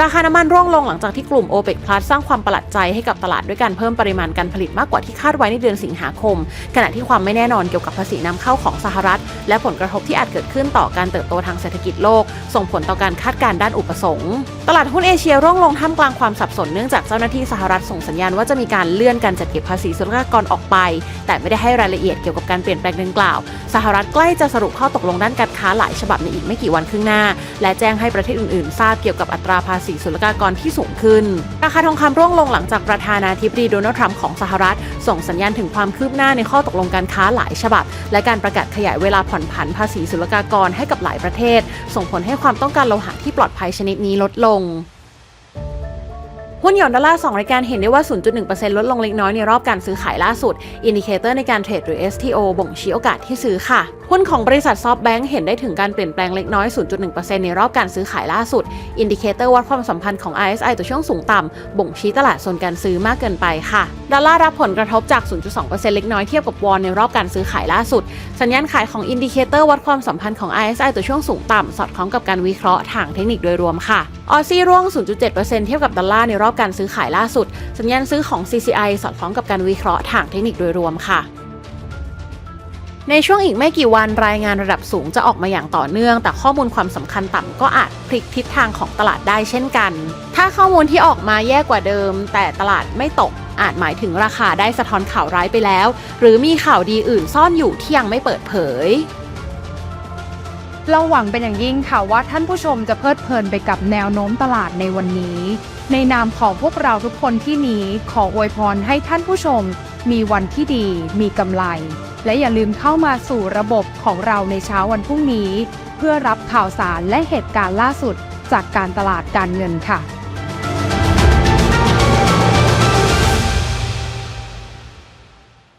ราคาน้ำมันร่วงลงหลังจากที่กลุ่ม OPEC Plus สร้างความประหลาดใจให้กับตลาดด้วยการเพิ่มปริมาณการผลิตมากกว่าที่คาดไว้ในเดือนสิงหาคม ขณะที่ความไม่แน่นอนเกี่ยวกับภาษีนำเข้าของสหรัฐ และผลกระทบที่อาจเกิดขึ้นต่อการเติบโตทางเศรษฐกิจโลก ส่งผลต่อการคาดการณ์ด้านอุปสงค์ตลาดหุ้นเอเชียร่วงลงท่ามกลางความสับสนเนื่องจากเจ้าหน้าที่สหรัฐส่งสัญญาณว่าจะมีการเลื่อนการจัดเก็บภาษีศุลกากรออกไป แต่ไม่ได้ให้รายละเอียดเกี่ยวกับการเปลี่ยนแปลงดังกล่าว สหรัฐใกล้จะสรุปข้อตกลงด้านการค้าหลายฉบับในอีกไม่กี่วันข้างหน้า และแจ้งให้ประเทศอื่นๆ ทราบเกี่ยวกับอัตราภาษีศุลกากรที่สูงขึ้น ราคาทองคำร่วงลงหลังจากประธานาธิบดีโดนัลด์ทรัมป์ของสหรัฐ ส่งสัญญาณถึงความคืบหน้าในข้อตกลงการค้าหลายฉบับ และการประกาศขยายเวลาผ่อนผันภาษีศุลกากรให้กับหลายประเทศ ส่งผลให้ความต้องการโลหะที่ปลอดภัยชนิดนี้ลดลง หุ้นหยวนดอลลาร์2รายการเห็นได้ว่า 0.1%ลดลงเล็กน้อยในรอบการซื้อขายล่าสุด อินดิเคเตอร์ในการเทรดหรือ STO บ่งชี้โอกาสที่ซื้อค่ะ หุ้นของบริษัทซอฟต์แบงค์เห็นได้ถึงการเปลี่ยนแปลงเล็กน้อย 0.1%ในรอบการซื้อขายล่าสุด อินดิเคเตอร์วัดความสัมพันธ์ของ RSI ตัวช่วงสูงต่ำบ่งชี้ตลาดโซนการซื้อมากเกินไปค่ะดอลลาร์รับผลกระทบจาก 0.2%เล็กน้อยเทียบกับวอนในรอบการซื้อขายล่าสุด สัญญาณขายของอินดิเคเตอร์วัดความสัมพันธ์ของ RSI ตัวช่วงสูงต่ำ สอดคล้องกับการวิเคราะห์ทางเทคนิคโดยรวมค่ะ ออซี่ร่วง 0.7%เทียบกับดอลลาร์ในรอบการซื้อขายล่าสุด สัญญาณซื้อของ CCI สอดคล้องกับการวิเคราะห์ทางเทคนิคโดยรวมค่ะ ในช่วงอีกไม่กี่วันรายงานระดับสูงจะออกมาอย่างต่อเนื่อง แต่ข้อมูลความสำคัญต่ำก็อาจพลิกทิศทางของตลาดได้เช่นกัน ถ้าข้อมูลที่ออกมาแย่กว่าเดิม แต่ตลาดไม่ตก อาจหมายถึงราคาได้สะท้อนข่าวร้ายไปแล้ว หรือมีข่าวดีอื่นซ่อนอยู่ที่ยังไม่เปิดเผยเราหวังเป็นอย่างยิ่งค่ะว่าท่านผู้ชมจะเพลิดเพลินไปกับแนวโน้มตลาดในวันนี้ ในนามของพวกเราทุกคนที่นี้ขออวยพรให้ท่านผู้ชม มีวันที่ดี มีกำไร และอย่าลืมเข้ามาสู่ระบบของเราในเช้าวันพรุ่งนี้ เพื่อรับข่าวสารและเหตุการณ์ล่าสุดจากการตลาดการเงินค่ะ